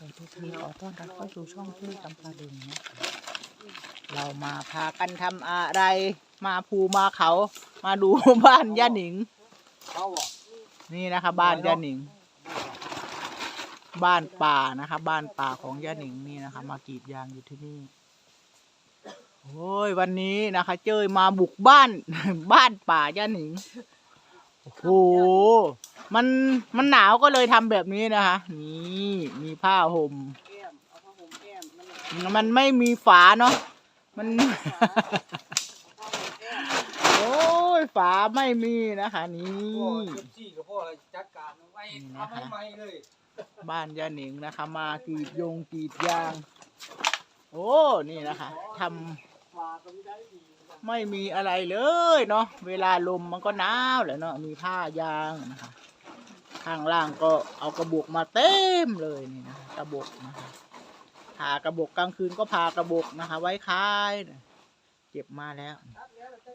สวัสดีค่ะขอต้อนรับเข้าสู่ช่องที่กำปาดึงนะคะเรามาพากันทำอะไร มาภูมาเขา มาดู บ้านย่าหนิง เขาอะนี่นะคะ บ้านย่าหนิง บ้านป่านะคะ บ้านป่าของย่าหนิงนี่นะคะ มากรีดยางอยู่ที่นี่โอ้ยวันนี้นะคะ เจยมาบุกบ้าน บ้านป่าย่าหนิง โอ้โหมันมันหนาวก็เลยทำแบบนี้นะคะ นี่มีผ้าห่มแก้มเอาผ้าห่มแก้มมันมันไม่มีฝาเนาะมัน ผ้าห่มแก้มโอ้ยฝาไม่มีนะคะนี่ พ่อเจ็บจี้กับพ่ออะไรจัดการไว้นี่นะทำคะให้ใหม่เลย บ้านย่าหนิงนะคะ มากรีดยงกรีดยาง โอ้นี่นะคะทำฝาก็ไม่ได้ดีนะ ไม่มีอะไรเลยเนาะเวลาลมมันก็หนาวแหละเนาะมีผ้ายางนะคะข้างล่างก็เอากระบอกมาเต็มเลยนี่นะกระบอกนะคะผ่ากระบอกกลางคืนก็ผ่ากระบอกนะคะ ไว้คายนะเก็บมาแล้ว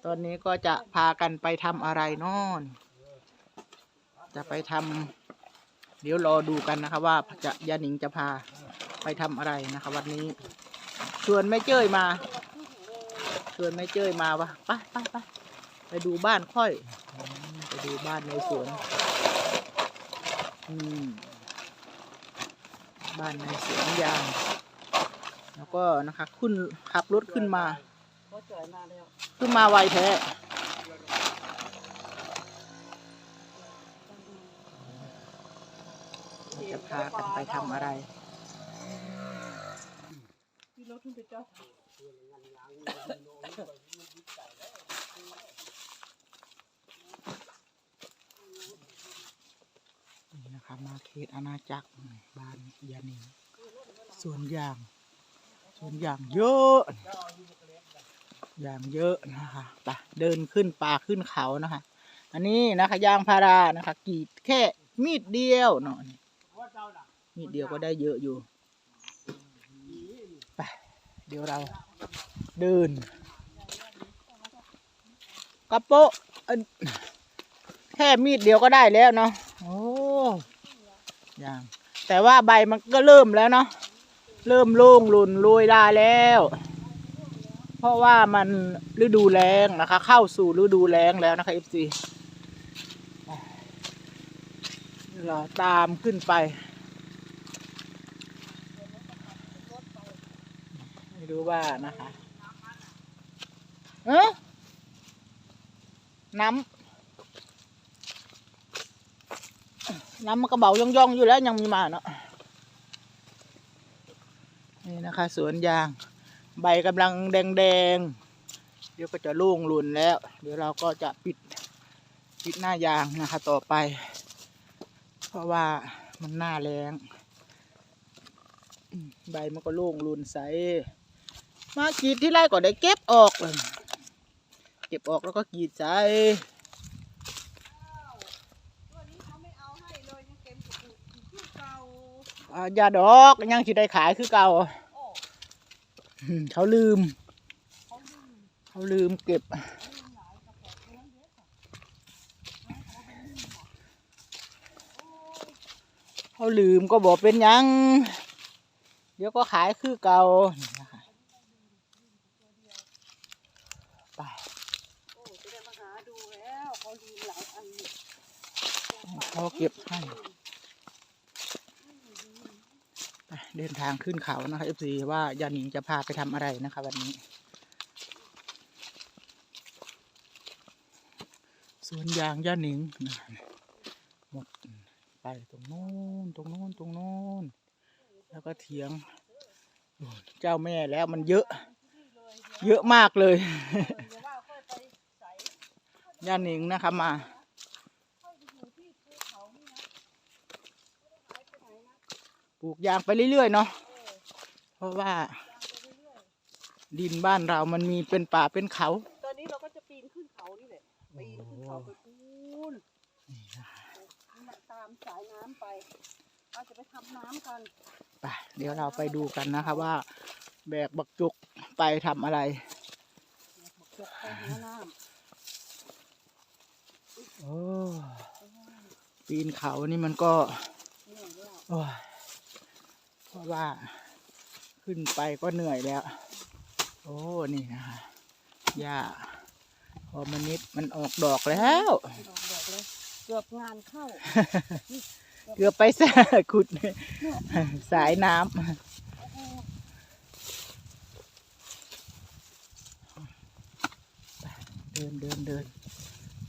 ตอนนี้ก็จะพากันไปทำอะไรนอนจะไปทำเดี๋ยวรอดูกันนะคะ ว่าจะยาหนิงจะพาไปทำอะไรนะคะ วันนี้ชวนแม่เจ้ยมา วนแม่เจ้ยมาวะไปไปไปไปดูบ้านค่อย ไปดูบ้านในสวนอืมบ้านในสวนยาง แล้วก็นะคะขึ้นขับรถขึ้นมาขึ้นมาไวแท้จะพากันไปทำอะไรที่รถขึ้นไปจอด นี่นะคะมาเขตอาณาจักรบ้านยานิงสวนยางสวนยางเยอะยางเยอะนะคะไปเดินขึ้นป่าขึ้นเขานะคะ อันนี้นะคะยางพารานะคะกรีดแค่มีดเดียวเนาะมีดเดียวก็ได้เยอะอยู่ เดี๋ยวเราเดินกระโปะแค่มีดเดียวก็ได้แล้วเนาะโอ้ยางแต่ว่าใบมันก็เริ่มแล้วเนาะเริ่มโล่งหลุนโรยได้แล้ว เพราะว่ามันฤดูแล้งนะคะ เข้าสู่ฤดูแล้งแล้วนะคะเอฟซีเราตามขึ้นไป ไม่รู้ว่านะคะเอ๊ะน้ำ น้ำมันกระเบาย่องๆองอยู่แล้วยังมีมาเนาะ นี่นะคะ สวนยาง ใบกำลังแดงๆเดี๋ยวก็จะโล่งหลุนแล้ว เดี๋ยวเราก็จะปิด ปิดหน้ายางนะคะ ต่อไป เพราะว่ามันหน้าแรงใบมันก็โล่งหลุนใส มากรีดที่ไรก็ได้เก็บออกเลยเก็บออกแล้วก็กรีดใสตัวนี้เขาไม่เอาให้เลยยังเต็มกระปุกอยู่ที่เก่ายาดอกยังสิได้ขายคือเก่าเขาลืม เขาลืมเก็บเขาลืมก็บอกเป็นยัง เดี๋ยวก็ขายคือเก่านี่นะคะไป โอ้จะได้มาหาดูแล้ว เขาลืมหลายอันอยู่เก็บให้เดินทางขึ้นเขานะคะเอฟซีว่ายานิงจะพาไปทำอะไรนะคะวันนี้ สวนยางย่าหนิงนะหมดไปตรงโน้นตรงโน้นตรงโน้นแล้วก็เถียง เจ้าแม่แล้วมันเยอะ เยอะมากเลย เดี๋ยวว่าค่อยไปใส่ ย่าหนิงนะคะมาค่อยไปอยู่ที่ภูเขานี่นะไม่ได้หายไปไหนนะปลูกยางไปเรื่อยๆเนาะเออเพราะว่าตามไปเรื่อยดินบ้านเรามันมีเป็นป่าเป็นเขาๆตอนนี้เราก็จะปีนขึ้นเขานี่แหละปีนขึ้นเขาไปพูนตามสายน้ำไปเราจะไปทำน้ำกันไปเดี๋ยวเราไปดูกันนะคะว่า แบกบักจุกไปทำอะไรจกไปหาน้ โอ้ปีนเขานี่มันก็ำเหนื่อยแล้วโอ้ยเพราะว่า ขึ้นไปก็เหนื่อยแล้ว โอ้นี่นะคะหญ้าพอมันนิดมันออกดอกแล้วดอกดอกเลยเกือบงานเข้า เกือบไปสะขุด สายน้ำโอ้โหเดินเดินเดิน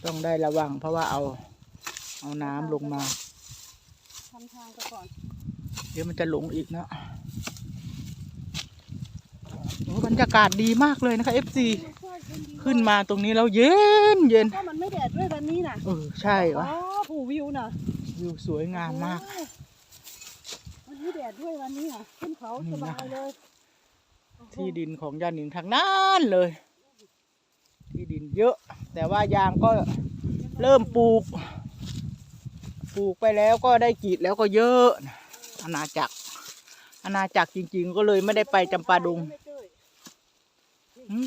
ต้องได้ระวัง เพราะว่าเอาเอาน้ำลงมาทำทางไปก่อน เดี๋ยวมันจะหลงอีกเนาะโอ้บรรยากาศดีมากเลยนะคะ FC ขึ้นมาตรงนี้แล้วเย็นเย็นก็มันไม่แดดด้วยวันนี้นะเออใช่อ๋อวะผู้วิวนะวิวสวยงามมากโอ้วันนี้แดดด้วยวันนี้อะขึ้นเขานี่สนะบายเลยโอ้โหที่ดินของยาหนิงทางนั้นเลย ที่ดินเยอะ แต่ว่ายางก็เริ่มปลูก ปลูกไปแล้วก็ได้กรีดแล้วก็เยอะอาณาจักรอาณาจักรจริง ๆ ก็เลยไม่ได้ไปจำปาดงหืม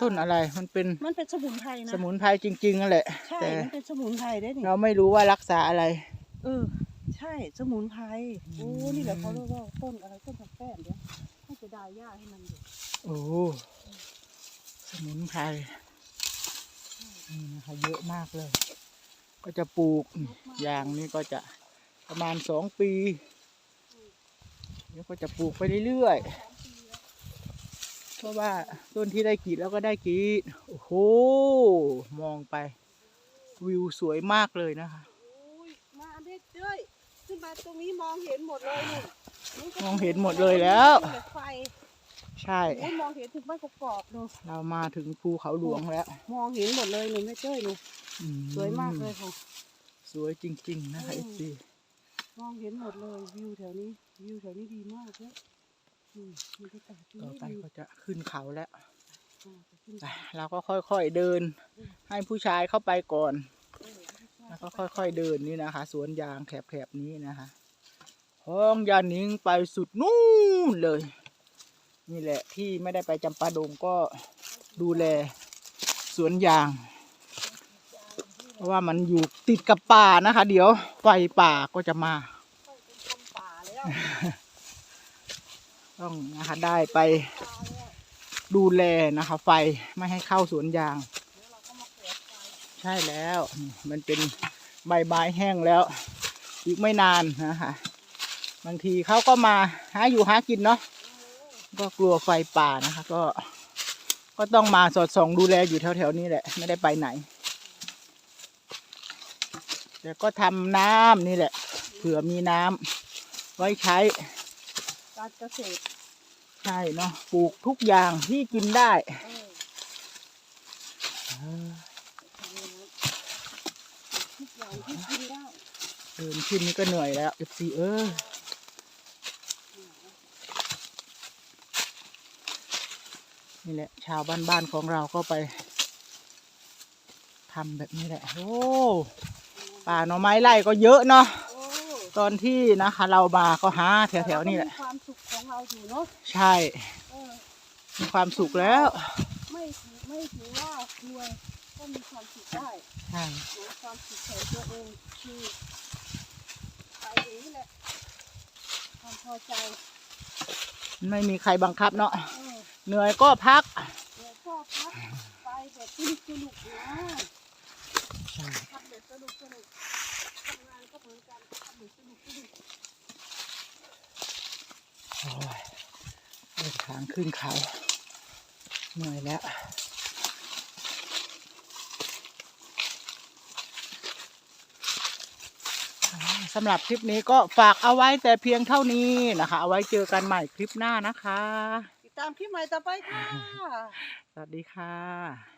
ต้นอะไรมันเป็นมันเป็นสมุนไพรนะสมุนไพรจริงๆนั่นแหละใช่แต่มันเป็นสมุนไพรได้นี่เราไม่รู้ว่ารักษาอะไร เออ ใช่สมุนไพรโอ้นี่แหละเขาเรียกว่าต้นอะไรต้นผักแป้นเดี๋ยวให้จะดายหญ้าให้มันอยู่โอ้สมุนไพร นี่นะคะเยอะมากเลย ก็จะปลูกยางนี่ก็จะประมาณสองปีเดี๋ยวก็จะปลูกไปเรื่อยๆ เพราะว่าต้นที่ได้กรีดแล้วก็ได้กรีดโอ้โห มองไป วิวสวยมากเลยนะคะโอ้ยมาอันนี้เจ้ยขึ้นมาตรงนี้มองเห็นหมดเลยนี่นี่ก็มองเห็นหมดเลยแล้วเหล็กไฟ ใช่โอ้ยมองเห็นถึงบ้านกรอบๆดูเรามาถึงภูเขาหลวงแล้วมองเห็นหมดเลยนี่แม่เจ้ยนี่อืสวยมากเลยค่ะ สวยจริง ๆ นะคะอืเอมซีมองเห็นหมดเลยวิวแถวนี้ วิวแถวนี้ดีมากเลยอืมบรรยากาศดีต่อไปดีก็จะขึ้นเขาแล้วอ่าจะขึ้นไปเราก็ค่อยๆเดิน ให้ผู้ชายเข้าไปก่อน เออแล้วก็ค่อยๆเดินนี่นะคะ สวนยางแคบๆนี้นะคะห้องยานิงไปสุดนู่นเลย นี่แหละที่ไม่ได้ไปจำปาดงก็ดูแลสวนยาง เพราะว่ามันอยู่ติดกับป่านะคะ เดี๋ยวไฟป่าก็จะมาต้องนะคะได้ไปดูแลนะคะ ไฟไม่ให้เข้าสวนยาง ใช่แล้วมันเป็นใบไม้แห้งแล้ว อีกไม่นานนะคะบางทีเขาก็มาหาอยู่หากินเนาะ ก็กลัวไฟป่านะคะ ก็ ก็ต้องมาสอดส่องดูแลอยู่แถวๆนี้แหละ ไม่ได้ไปไหนแต่ก็ทำน้ำนี่แหละ เผื่อมีน้ำไว้ใช้การเกษตรใช่เนาะปลูกทุกอย่างที่กินได้เออทุกอย่างที่กินได้เดินขึ้นนี่ก็เหนื่อยแล้วเอฟซีเออ นี่แหละ ชาวบ้านๆของเราก็ไปทำแบบนี้แหละ โอ้ป่าหน่อไม้ไร่ก็เยอะเนาะโอ้ตอนที่นะคะ เรามาก็หาแถวๆนี่แหละเราก็มีความสุขของเราอยู่เนาะใช่เออมีความสุขแล้ว ไม่ถือไม่ถือว่ารวยก็มีความสุขได้ใช่หาความสุขของตัวเองคือไปเองแหละความพอใจ ไม่มีใครบังคับเนาะ เหนื่อยก็พักเดี๋ยวก็พักไปแบบสนุกสนุกนะทำแบบสนุกสนุกทำงานก็เหมือนกันทำแบบสนุกสนุกโอ้ยเดินทางขึ้นเขา เหนื่อยแล้ว สำหรับคลิปนี้ก็ฝากเอาไว้แต่เพียงเท่านี้นะคะ เอาไว้เจอกันใหม่คลิปหน้านะคะ ตามคลิปใหม่ต่อไปค่ะ สวัสดีค่ะ